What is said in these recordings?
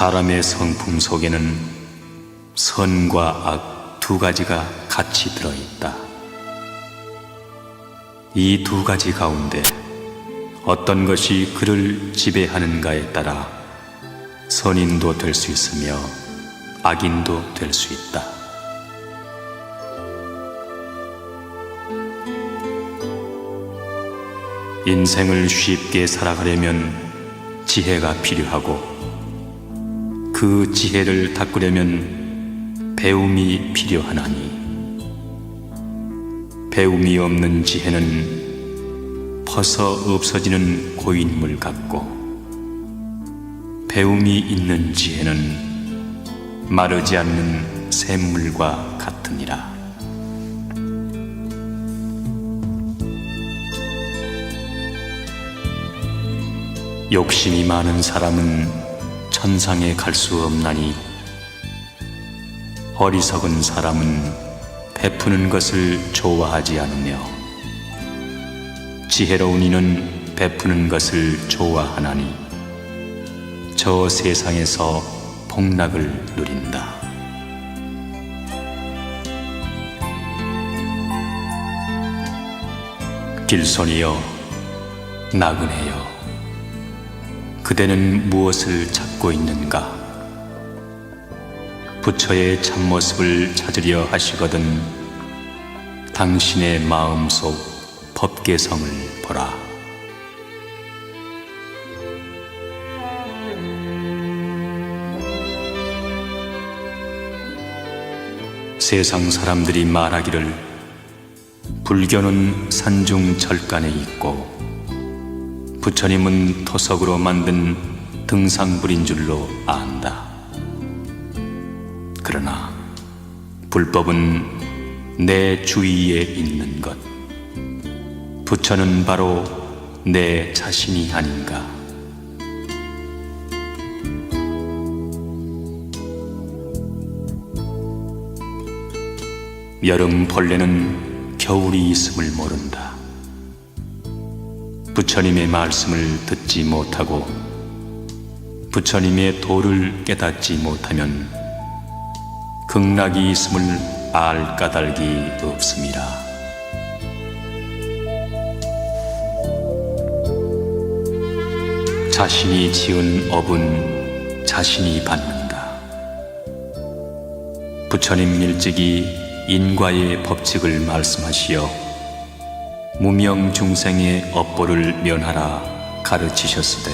사람의 성품 속에는 선과 악 두 가지가 같이 들어있다. 이 두 가지 가운데 어떤 것이 그를 지배하는가에 따라 선인도 될 수 있으며 악인도 될 수 있다. 인생을 쉽게 살아가려면 지혜가 필요하고 그 지혜를 닦으려면 배움이 필요하나니 배움이 없는 지혜는 퍼서 없어지는 고인물 같고 배움이 있는 지혜는 마르지 않는 샘물과 같으니라. 욕심이 많은 사람은 천상에 갈 수 없나니 어리석은 사람은 베푸는 것을 좋아하지 않으며 지혜로운 이는 베푸는 것을 좋아하나니 저 세상에서 복락을 누린다. 길손이여 나그네여 그대는 무엇을 찾고 있는가? 부처의 참모습을 찾으려 하시거든 당신의 마음속 법계성을 보라. 세상 사람들이 말하기를 불교는 산중 절간에 있고 부처님은 토석으로 만든 등상불인 줄로 안다. 그러나 불법은 내 주위에 있는 것. 부처는 바로 내 자신이 아닌가. 여름 벌레는 겨울이 있음을 모른다. 부처님의 말씀을 듣지 못하고 부처님의 도를 깨닫지 못하면 극락이 있음을 알 까닭이 없습니다. 자신이 지은 업은 자신이 받는다. 부처님 일찍이 인과의 법칙을 말씀하시어 무명 중생의 업보를 면하라 가르치셨으되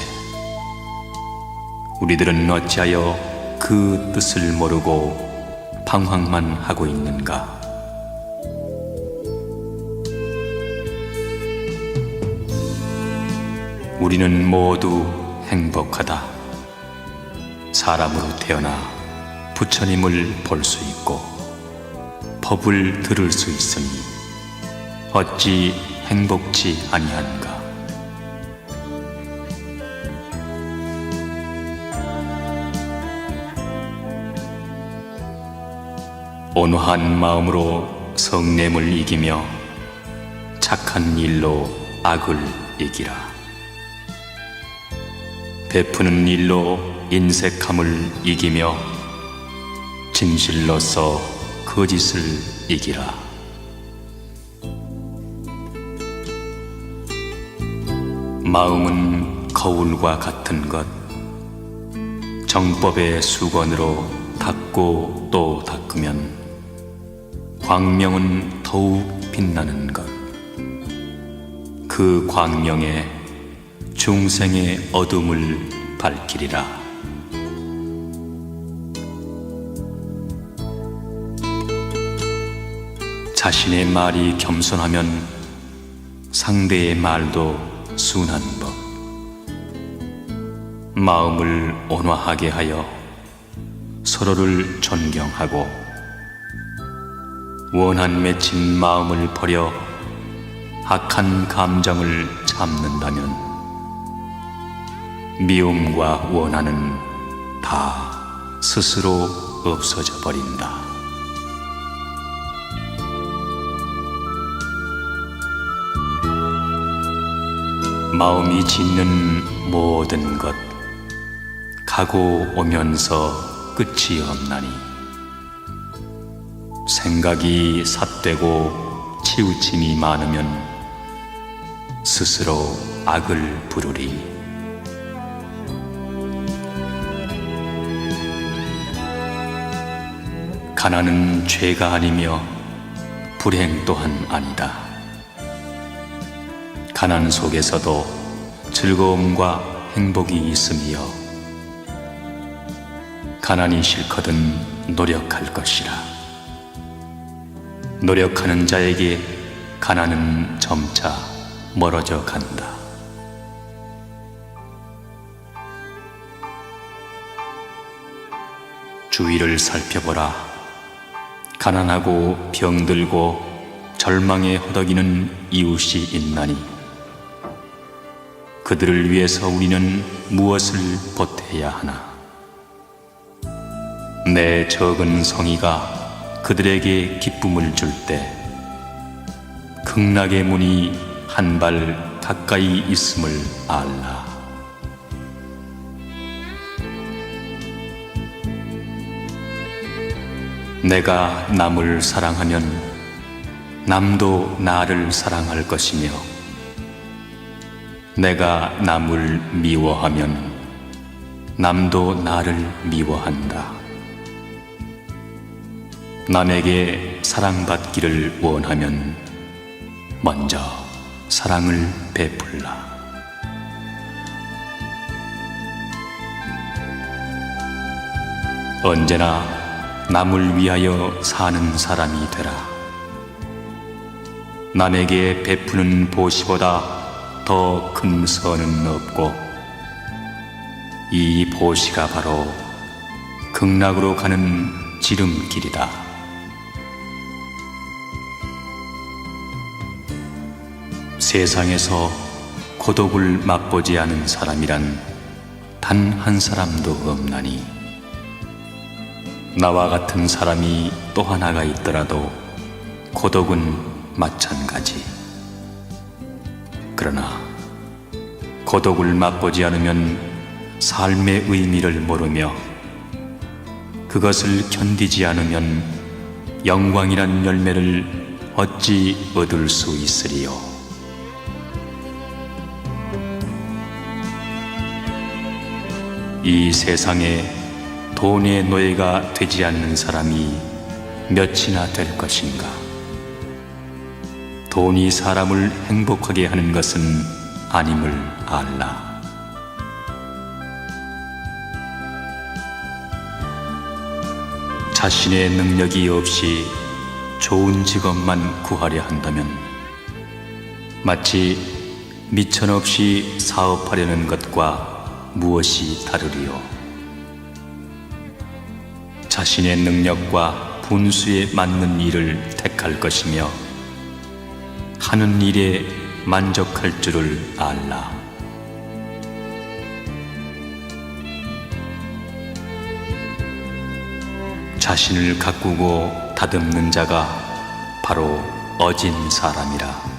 우리들은 어찌하여 그 뜻을 모르고 방황만 하고 있는가? 우리는 모두 행복하다. 사람으로 태어나 부처님을 볼 수 있고 법을 들을 수 있으니 어찌 행복치 아니한가? 온화한 마음으로 성냄을 이기며 착한 일로 악을 이기라. 베푸는 일로 인색함을 이기며 진실로서 거짓을 이기라. 마음은 거울과 같은 것, 정법의 수건으로 닦고 또 닦으면 광명은 더욱 빛나는 것. 그 광명에 중생의 어둠을 밝히리라. 자신의 말이 겸손하면 상대의 말도 순한 법. 마음을 온화하게 하여 서로를 존경하고 원한 맺힌 마음을 버려 악한 감정을 참는다면 미움과 원한은 다 스스로 없어져 버린다. 마음이 짓는 모든 것 가고 오면서 끝이 없나니 생각이 삿되고 치우침이 많으면 스스로 악을 부르리 가난은 죄가 아니며 불행 또한 아니다. 가난 속에서도 즐거움과 행복이 있으며 가난이 싫거든 노력할 것이라. 노력하는 자에게 가난은 점차 멀어져 간다. 주위를 살펴보라. 가난하고 병들고 절망에 허덕이는 이웃이 있나니 그들을 위해서 우리는 무엇을 보태야 하나? 내 적은 성의가 그들에게 기쁨을 줄 때 극락의 문이 한 발 가까이 있음을 알라. 내가 남을 사랑하면 남도 나를 사랑할 것이며 내가 남을 미워하면 남도 나를 미워한다. 남에게 사랑받기를 원하면 먼저 사랑을 베풀라. 언제나 남을 위하여 사는 사람이 되라. 남에게 베푸는 보시보다 더 큰 선은 없고 이 보시가 바로 극락으로 가는 지름길이다. 세상에서 고독을 맛보지 않은 사람이란 단 한 사람도 없나니 나와 같은 사람이 또 하나가 있더라도 고독은 마찬가지. 그러나 고독을 맛보지 않으면 삶의 의미를 모르며 그것을 견디지 않으면 영광이란 열매를 어찌 얻을 수 있으리요. 이 세상에 돈의 노예가 되지 않는 사람이 몇이나 될 것인가? 돈이 사람을 행복하게 하는 것은 아님을 알라. 자신의 능력이 없이 좋은 직업만 구하려 한다면 마치 미천 없이 사업하려는 것과 무엇이 다르리요? 자신의 능력과 분수에 맞는 일을 택할 것이며 하는 일에 만족할 줄을 알라. 자신을 가꾸고 다듬는 자가 바로 어진 사람이라.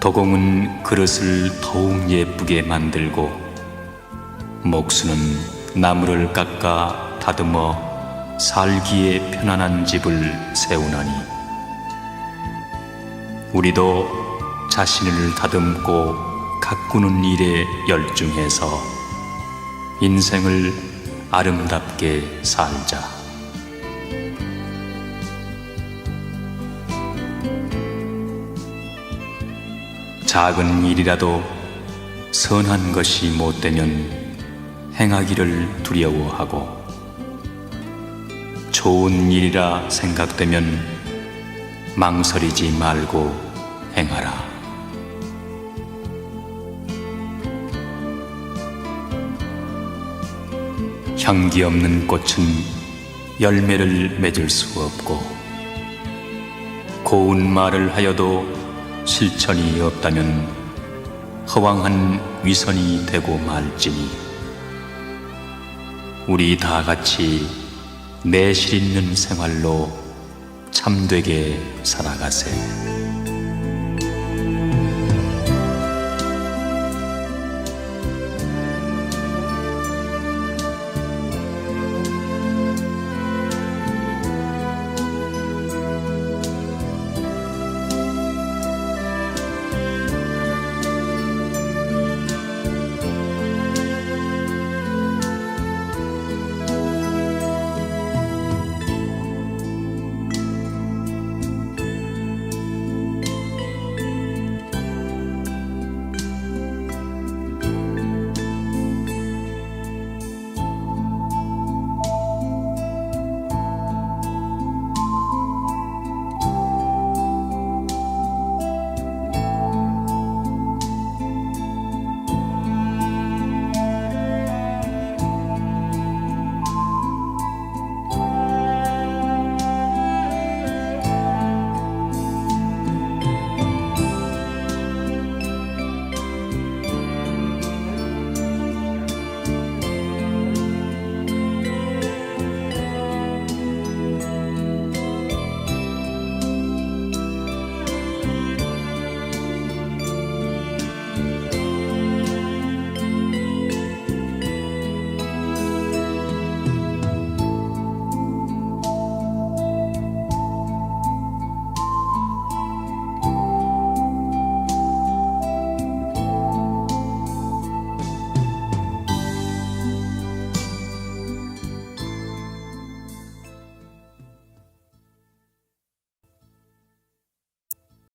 도공은 그릇을 더욱 예쁘게 만들고 목수는 나무를 깎아 다듬어 살기에 편안한 집을 세우나니 우리도 자신을 다듬고 가꾸는 일에 열중해서 인생을 아름답게 살자. 작은 일이라도 선한 것이 못되면 행하기를 두려워하고 좋은 일이라 생각되면 망설이지 말고 행하라. 향기 없는 꽃은 열매를 맺을 수 없고 고운 말을 하여도 실천이 없다면 허황한 위선이 되고 말지니 우리 다 같이 내실 있는 생활로 참되게 살아가세.